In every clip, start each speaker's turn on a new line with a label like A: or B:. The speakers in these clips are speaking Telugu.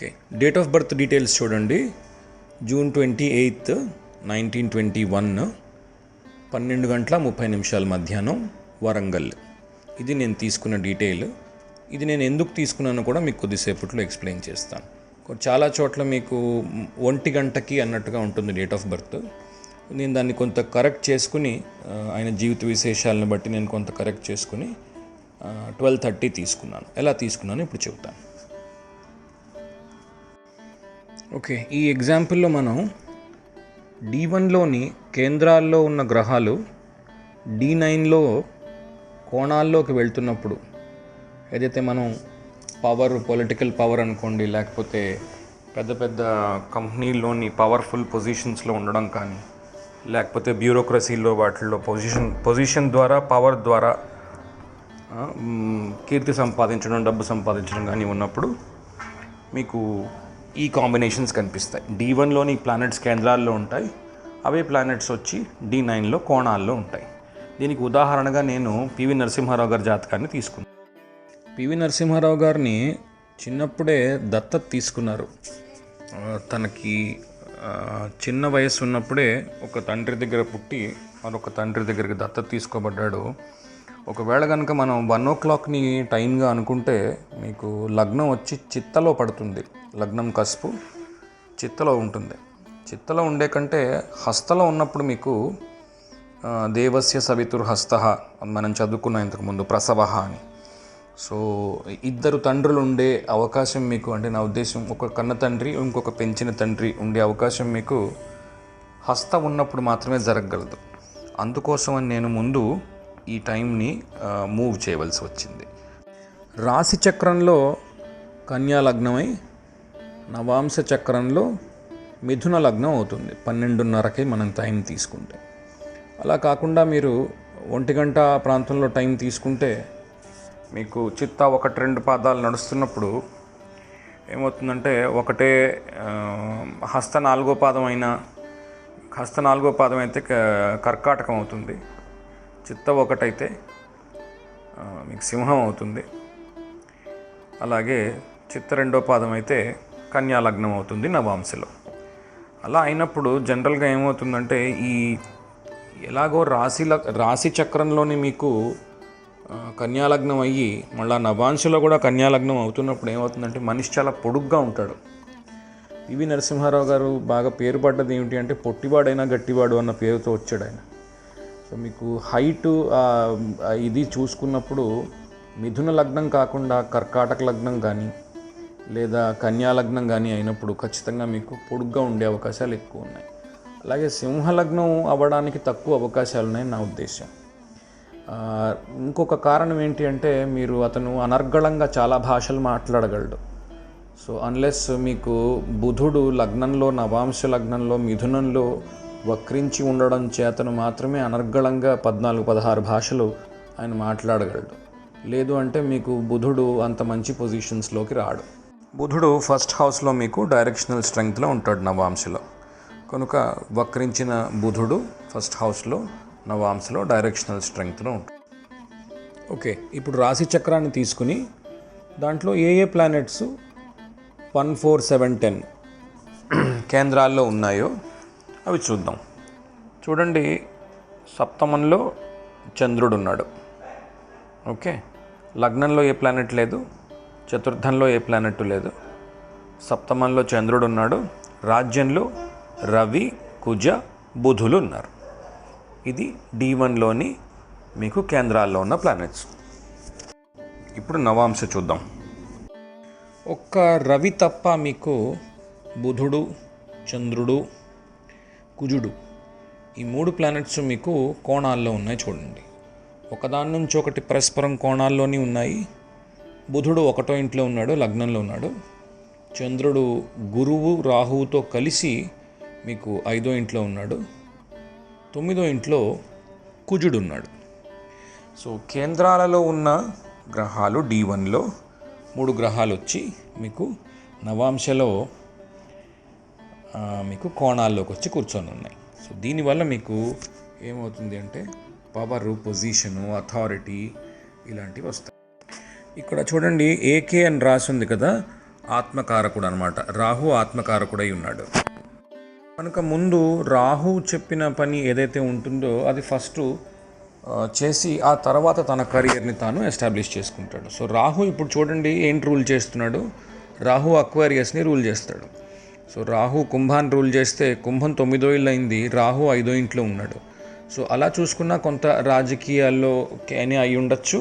A: Okay. Date of birth details చూడండి. June twenty eighth nineteen twenty one పన్నెండు గంటల ముప్పై నిమిషాల మధ్యాహ్నం వరంగల్. ఇది నేను తీసుకున్న డీటెయిల్ ఇది నేను ఎందుకు తీసుకున్నానో కూడా మీకు కొద్దిసేపట్లో ఎక్స్ప్లెయిన్ చేస్తాను. చాలా చోట్ల మీకు ఒంటి గంటకి అన్నట్టుగా ఉంటుంది డేట్ ఆఫ్ బర్త్ నేను దాన్ని కొంత కరెక్ట్ చేసుకుని ఆయన జీవిత విశేషాలను బట్టి నేను కొంత కరెక్ట్ చేసుకుని ట్వెల్వ్ థర్టీ తీసుకున్నాను. ఎలా తీసుకున్నాను ఇప్పుడు చెబుతాను. ఓకే ఈ ఎగ్జాంపుల్లో మనం డి వన్లోని కేంద్రాల్లో ఉన్న గ్రహాలు డి నైన్లో కోణాల్లోకి వెళ్తున్నప్పుడు ఏదైతే మనం పవర్ పొలిటికల్ పవర్ అనుకోండి లేకపోతే పెద్ద పెద్ద కంపెనీల్లోని పవర్ఫుల్ పొజిషన్స్లో ఉండడం కానీ లేకపోతే బ్యూరోక్రసీలో వాటిల్లో పొజిషన్ పొజిషన్ ద్వారా పవర్ ద్వారా కీర్తి సంపాదించడం డబ్బు సంపాదించడం కానీ ఉన్నప్పుడు మీకు ఈ కాంబినేషన్స్ కనిపిస్తాయి. డి వన్లోని ప్లానెట్స్ కేంద్రాల్లో ఉంటాయి. అవే ప్లానెట్స్ వచ్చి డి నైన్లో కోణాల్లో ఉంటాయి. దీనికి ఉదాహరణగా నేను పివి నరసింహారావు గారి జాతకాన్ని తీసుకున్నాను. పివి నరసింహారావు గారిని చిన్నప్పుడే దత్తత తీసుకున్నారు. తనకి చిన్న వయసు ఉన్నప్పుడే ఒక తండ్రి దగ్గర పుట్టి మరొక తండ్రి దగ్గరికి దత్తత తీసుకోబడ్డాడు. ఒకవేళ కనుక మనం వన్ ఓ క్లాక్ని టైంగా అనుకుంటే మీకు లగ్నం వచ్చి చిత్తలో పడుతుంది. లగ్నం కసుపు చిత్తలో ఉంటుంది. చిత్తలో ఉండే కంటే హస్తలో ఉన్నప్పుడు మీకు దేవస్య సవితుర్ హస్త మనం చదువుకున్నాం ఇంతకుముందు ప్రసవ అని. సో ఇద్దరు తండ్రులు ఉండే అవకాశం మీకు అంటే నా ఉద్దేశం ఒక కన్న తండ్రి ఇంకొక పెంచిన తండ్రి ఉండే అవకాశం మీకు హస్త ఉన్నప్పుడు మాత్రమే జరగగలదు. అందుకోసం అని నేను ముందు ఈ టైంని మూవ్ చేయవలసి వచ్చింది. రాశి చక్రంలో కన్యా లగ్నమై నవాంశ చక్రంలో మిథున లగ్నం అవుతుంది. పన్నెండున్నరకి మనం టైం తీసుకుంటే. అలా కాకుండా మీరు ఒంటి గంట ప్రాంతంలో టైం తీసుకుంటే మీకు చిత్త ఒకటి రెండు పాదాలు నడుస్తున్నప్పుడు ఏమవుతుందంటే ఒకటే హస్త నాలుగో పాదం అయినా హస్త నాలుగో పాదం అయితే క- కర్కాటకం అవుతుంది. చిత్త ఒకటైతే మీకు సింహం అవుతుంది అలాగే చిత్త రెండో పాదం అయితే కన్యాలగ్నం అవుతుంది నవాంశలో. అలా అయినప్పుడు జనరల్గా ఏమవుతుందంటే ఈ ఎలాగో రాశి రాశి చక్రంలోని మీకు కన్యాలగ్నం అయ్యి మళ్ళీ నవాంశలో కూడా కన్యాలగ్నం అవుతున్నప్పుడు ఏమవుతుందంటే మనిషి చాలా పొడుగ్గా ఉంటాడు. పివి నరసింహారావు గారు బాగా పేరు పడ్డది ఏమిటి అంటే పొట్టివాడైనా గట్టివాడు అన్న పేరుతో వచ్చాడు ఆయన. సో మీకు హైట్ ఇది చూసుకున్నప్పుడు మిథున లగ్నం కాకుండా కర్కాటక లగ్నం కానీ లేదా కన్యా లగ్నం కానీ అయినప్పుడు ఖచ్చితంగా మీకు పొడుగ్గా ఉండే అవకాశాలు ఎక్కువ ఉన్నాయి. అలాగే సింహ లగ్నం అవ్వడానికి తక్కువ అవకాశాలు ఉన్నాయి నా ఉద్దేశం ఇంకొక కారణం ఏంటి అంటే మీరు అతను అనర్గళంగా చాలా భాషలు మాట్లాడగలడు. సో అన్లెస్ మీకు బుధుడు లగ్నంలో నవాంశ లగ్నంలో మిథునంలో వక్రించి ఉండడం చేతను మాత్రమే అనర్గళంగా పద్నాలుగు పదహారు భాషలు ఆయన మాట్లాడగలడు. లేదు అంటే మీకు బుధుడు అంత మంచి పొజిషన్స్లోకి రాడు. బుధుడు ఫస్ట్ హౌస్లో మీకు డైరెక్షనల్ స్ట్రెంగ్త్లో ఉంటాడు నవాంశలో. కనుక వక్రించిన బుధుడు ఫస్ట్ హౌస్లో నవాంశలో డైరెక్షనల్ స్ట్రెంగ్త్లో ఉంటాడు. ఓకే ఇప్పుడు రాశి చక్రాన్ని తీసుకుని దాంట్లో ఏ ఏ planets one four seven ten? కేంద్రాల్లో ఉన్నాయో అవి చూద్దాం. చూడండి సప్తమంలో చంద్రుడు ఉన్నాడు ఓకే? లగ్నంలో ఏ ప్లానెట్ లేదు చతుర్థంలో ఏ ప్లానెట్ లేదు సప్తమంలో చంద్రుడు ఉన్నాడు రాజ్యంలో రవి కుజ బుధులు ఉన్నారు. ఇది డి వన్లోని మీకు కేంద్రాల్లో ఉన్న ప్లానెట్స్ ఇప్పుడు నవాంశ చూద్దాం. ఒక్క రవి తప్ప మీకు బుధుడు చంద్రుడు కుజుడు. ఈ మూడు ప్లానెట్స్ మీకు కోణాల్లో ఉన్నాయి చూడండి. ఒకదాని నుంచి ఒకటి పరస్పరం కోణాల్లోని ఉన్నాయి. బుధుడు ఒకటో ఇంట్లో ఉన్నాడు లగ్నంలో ఉన్నాడు. చంద్రుడు గురువు రాహువుతో కలిసి మీకు ఐదో ఇంట్లో ఉన్నాడు. తొమ్మిదో ఇంట్లో కుజుడు ఉన్నాడు. సో కేంద్రాలలో ఉన్న గ్రహాలు డి వన్లో మూడు గ్రహాలు వచ్చి మీకు నవాంశలో మీకు కోణాల్లోకి వచ్చి కూర్చొని ఉన్నాయి. సో దీనివల్ల మీకు ఏమవుతుంది అంటే పవరు పొజిషను అథారిటీ ఇలాంటివి వస్తాయి. ఇక్కడ చూడండి ఏకే అని రాసి ఉంది కదా ఆత్మకారకుడు అనమాట రాహు ఆత్మకారకుడై ఉన్నాడు. కనుక ముందు రాహు చెప్పిన పని ఏదైతే ఉంటుందో అది ఫస్ట్ చేసి ఆ తర్వాత తన కెరియర్ని తాను ఎస్టాబ్లిష్ చేసుకుంటాడు. సో రాహు ఇప్పుడు చూడండి ఏంటి రూల్ చేస్తున్నాడు? రాహు అక్వేరియస్ని రూల్ చేస్తాడు. సో రాహు కుంభాన్ని రూల్ చేస్తే కుంభం తొమ్మిదో ఇల్లు అయింది రాహు ఐదో ఇంట్లో ఉన్నాడు. సో అలా చూసుకున్నా కొంత రాజకీయాల్లో అని అయి ఉండొచ్చు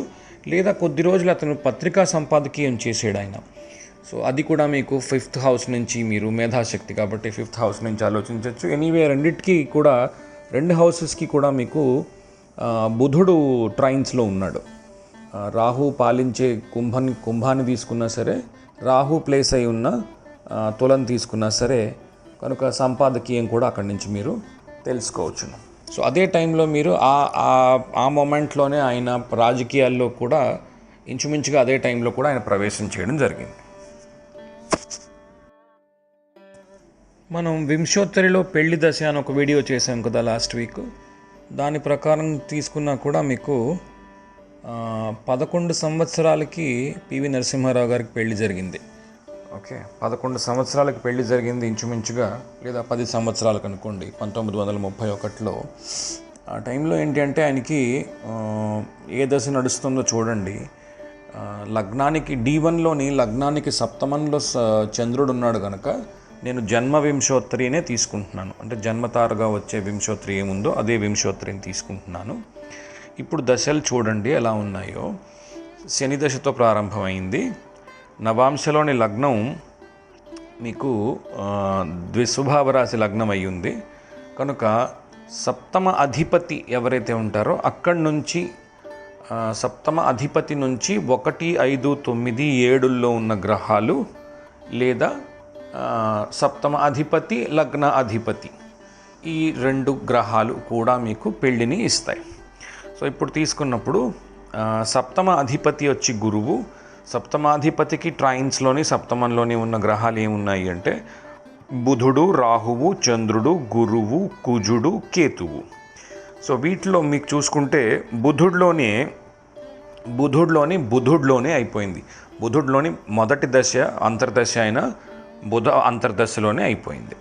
A: లేదా కొద్ది రోజులు అతను పత్రికా సంపాదకీయం చేసాడు ఆయన. సో అది కూడా మీకు ఫిఫ్త్ హౌస్ నుంచి మీరు మేధాశక్తి కాబట్టి ఫిఫ్త్ హౌస్ నుంచి ఆలోచించవచ్చు ఎనీవే రెండింటికి కూడా రెండు హౌసెస్కి కూడా మీకు బుధుడు ట్రైన్స్లో ఉన్నాడు. రాహు పాలించే కుంభని కుంభాన్ని తీసుకున్నా సరే రాహు ప్లేస్ అయి ఉన్న తులం తులను తీసుకున్నా సరే కనుక సంపాదకీయం కూడా అక్కడి నుంచి మీరు తెలుసుకోవచ్చును. సో అదే టైంలో మీరు ఆ ఆ- మూమెంట్లోనే ఆయన రాజకీయాల్లో కూడా ఇంచుమించుగా అదే టైంలో కూడా ఆయన ప్రవేశం చేయడం జరిగింది. మనం వింశోత్తరిలో పెళ్ళి దశ అని ఒక వీడియో చేసాం కదా లాస్ట్ వీక్. దాని ప్రకారం తీసుకున్నా కూడా మీకు పదకొండు సంవత్సరాలకి పివి నరసింహారావు గారికి పెళ్ళి జరిగింది. ఓకే. పదకొండు సంవత్సరాలకి పెళ్ళి జరిగింది ఇంచుమించుగా లేదా పది సంవత్సరాలకు అనుకోండి పంతొమ్మిది వందల ముప్పై ఒకటిలో. ఆ టైంలో ఏంటి అంటే ఆయనకి ఏ దశ నడుస్తుందో చూడండి. లగ్నానికి డి వన్లోని లగ్నానికి సప్తమంలో స- చంద్రుడు ఉన్నాడు కనుక నేను జన్మ వింశోత్తరినే తీసుకుంటున్నాను. అంటే జన్మతారగా వచ్చే వింశోత్తరి ఏముందో అదే వింశోత్తరిని తీసుకుంటున్నాను. ఇప్పుడు దశలు చూడండి ఎలా ఉన్నాయో. శని దశతో ప్రారంభమైంది. నవాంశలోని లగ్నం మీకు ద్విస్వభావ రాశి లగ్నం అయ్యింది కనుక సప్తమ అధిపతి ఎవరైతే ఉంటారో అక్కడి నుంచి సప్తమ అధిపతి నుంచి ఒకటి ఐదు తొమ్మిది ఏడుల్లో ఉన్న గ్రహాలు లేదా సప్తమ అధిపతి లగ్న అధిపతి ఈ రెండు గ్రహాలు కూడా మీకు పెళ్ళిని ఇస్తాయి. సో ఇప్పుడు తీసుకున్నప్పుడు సప్తమ అధిపతి వచ్చి గురువు సప్తమాధిపతికి ట్రైన్స్లోని సప్తమంలోని ఉన్న గ్రహాలు ఏమున్నాయి అంటే బుధుడు రాహువు చంద్రుడు గురువు కుజుడు కేతువు. సో వీటిలో మీకు చూసుకుంటే బుధుడిలోనే బుధుడిలోని బుధుడిలోనే అయిపోయింది. బుధుడిలోని మొదటి దశ అంతర్దశ అయిన బుధ అంతర్దశలోనే అయిపోయింది.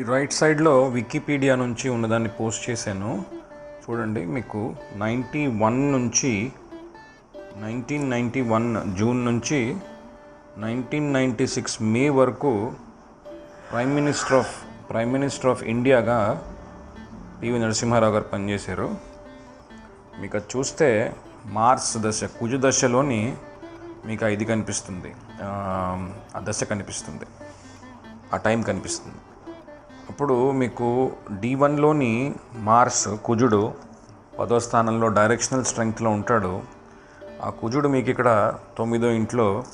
A: ఈ రైట్ సైడ్లో వికీపీడియా నుంచి ఉన్నదాన్ని పోస్ట్ చేశాను. చూడండి మీకు నైంటీ వన్ నుంచి నైన్టీన్ నైంటీ వన్ జూన్ నుంచి నైన్టీన్ నైంటీ సిక్స్ మే వరకు prime minister of prime minister of ఇండియాగా PV Narasimha Rao garu పనిచేశారు. మీకు అది చూస్తే మార్స్ దశ కుజు దశలోని మీకు ఇది కనిపిస్తుంది. ఆ, ఆ దశ కనిపిస్తుంది. ఆ టైం కనిపిస్తుంది. అప్పుడు మీకు డి వన్లోని మార్స్ కుజుడు పదో స్థానంలో డైరెక్షనల్ స్ట్రెంగ్త్లో ఉంటాడు. ఆ కుజుడు మీకు ఇక్కడ తొమ్మిదో ఇంట్లో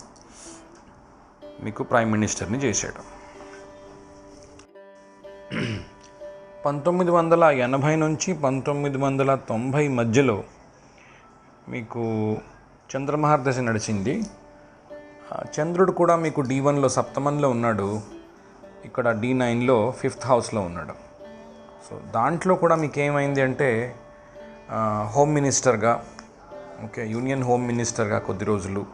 A: మీకు ప్రైమ్ మినిస్టర్ని చేశాడు. పంతొమ్మిది వందల ఎనభై నుంచి పంతొమ్మిది వందల తొంభై మధ్యలో మీకు చంద్రమహార్దశ నడిచింది. చంద్రుడు కూడా మీకు డి వన్లో సప్తమంలో ఉన్నాడు. ఇక్కడ డి నైన్లో ఫిఫ్త్ హౌస్లో ఉన్నాడు. సో దాంట్లో కూడా మీకు ఏమైంది అంటే హోమ్ మినిస్టర్గా ఓకే యూనియన్ హోమ్ మినిస్టర్గా కొద్ది రోజులు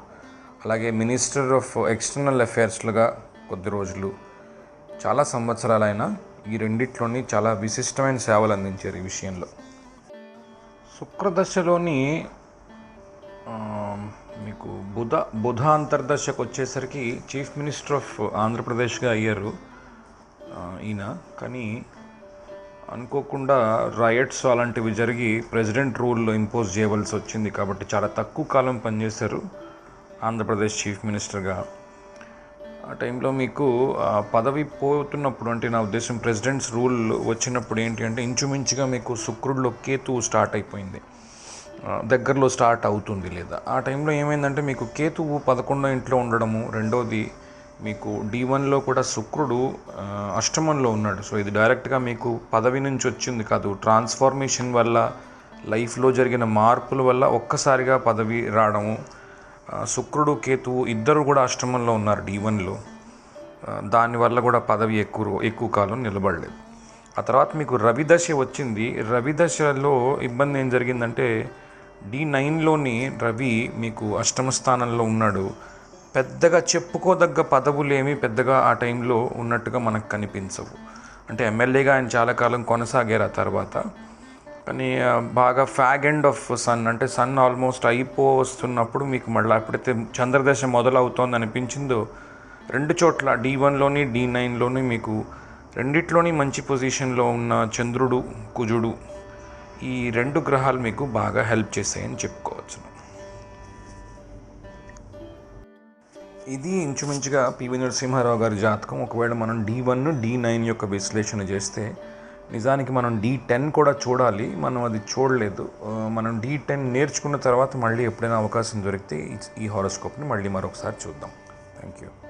A: అలాగే మినిస్టర్ ఆఫ్ ఎక్స్టర్నల్ అఫైర్స్లుగా కొద్ది రోజులు చాలా సంవత్సరాలైన ఈ రెండిట్లోని చాలా విశిష్టమైన సేవలు అందించారు ఈ విషయంలో. శుక్రదశలోని మీకు బుధ బుధ అంతర్దశకు వచ్చేసరికి చీఫ్ మినిస్టర్ ఆఫ్ ఆంధ్రప్రదేశ్గా అయ్యారు ఈయన. కానీ అనుకోకుండా రయట్స్ అలాంటివి జరిగి ప్రెసిడెంట్ రూల్ ఇంపోజ్ చేయవలసి వచ్చింది కాబట్టి చాలా తక్కువ కాలం పనిచేశారు ఆంధ్రప్రదేశ్ చీఫ్ మినిస్టర్గా ఆ టైంలో మీకు పదవి పోతున్నప్పుడు అంటే నా ఉద్దేశం ప్రెసిడెంట్స్ రూల్ వచ్చినప్పుడు ఏంటి అంటే ఇంచుమించుగా మీకు శుక్రుడిలో కేతు స్టార్ట్ అయిపోయింది. దగ్గరలో స్టార్ట్ అవుతుంది లేదా? ఆ టైంలో ఏమైందంటే మీకు కేతువు పదకొండో ఇంట్లో ఉండడము రెండోది మీకు డి వన్లో కూడా శుక్రుడు అష్టమంలో ఉన్నాడు. సో ఇది డైరెక్ట్గా మీకు పదవి నుంచి వచ్చింది కాదు. ట్రాన్స్ఫార్మేషన్ వల్ల లైఫ్లో జరిగిన మార్పుల వల్ల ఒక్కసారిగా పదవి రావడము శుక్రుడు కేతువు ఇద్దరు కూడా అష్టమంలో ఉన్నారు డి వన్లో దానివల్ల కూడా పదవి ఎక్కువ ఎక్కువ కాలం నిలబడలేదు. ఆ తర్వాత మీకు రవి దశ వచ్చింది. రవి దశలో ఇబ్బంది ఏం జరిగిందంటే డి నైన్లోని రవి మీకు అష్టమ స్థానంలో ఉన్నాడు. పెద్దగా చెప్పుకోదగ్గ పదవులేమి పెద్దగా ఆ టైంలో ఉన్నట్టుగా మనకు కనిపించవు. అంటే ఎమ్మెల్యేగా ఆయన చాలా కాలం కొనసాగారు ఆ తర్వాత. కానీ బాగా ఫ్యాగ్ ఎండ్ ఆఫ్ సన్ అంటే సన్ ఆల్మోస్ట్ అయిపో వస్తున్నప్పుడు మీకు మళ్ళీ ఎప్పుడైతే చంద్రదశ మొదలవుతోంది అనిపించిందో రెండు చోట్ల డి వన్లోని డి నైన్లోని మీకు రెండిట్లోని మంచి పొజిషన్లో ఉన్న చంద్రుడు కుజుడు ఈ రెండు గ్రహాలు మీకు బాగా హెల్ప్ చేస్తాయని చెప్పుకో ఇది ఇంచుమించుగా పివి నరసింహారావు గారి జాతకం. ఒకవేళ మనం డి వన్ డి నైన్ యొక్క విశ్లేషణ చేస్తే నిజానికి మనం డి టెన్ కూడా చూడాలి. మనం అది చూడలేదు. మనం డి టెన్ నేర్చుకున్న తర్వాత మళ్ళీ ఎప్పుడైనా అవకాశం దొరికితే ఈ- ఈ హారోస్కోప్ని మళ్ళీ మరొకసారి చూద్దాం. Thank you.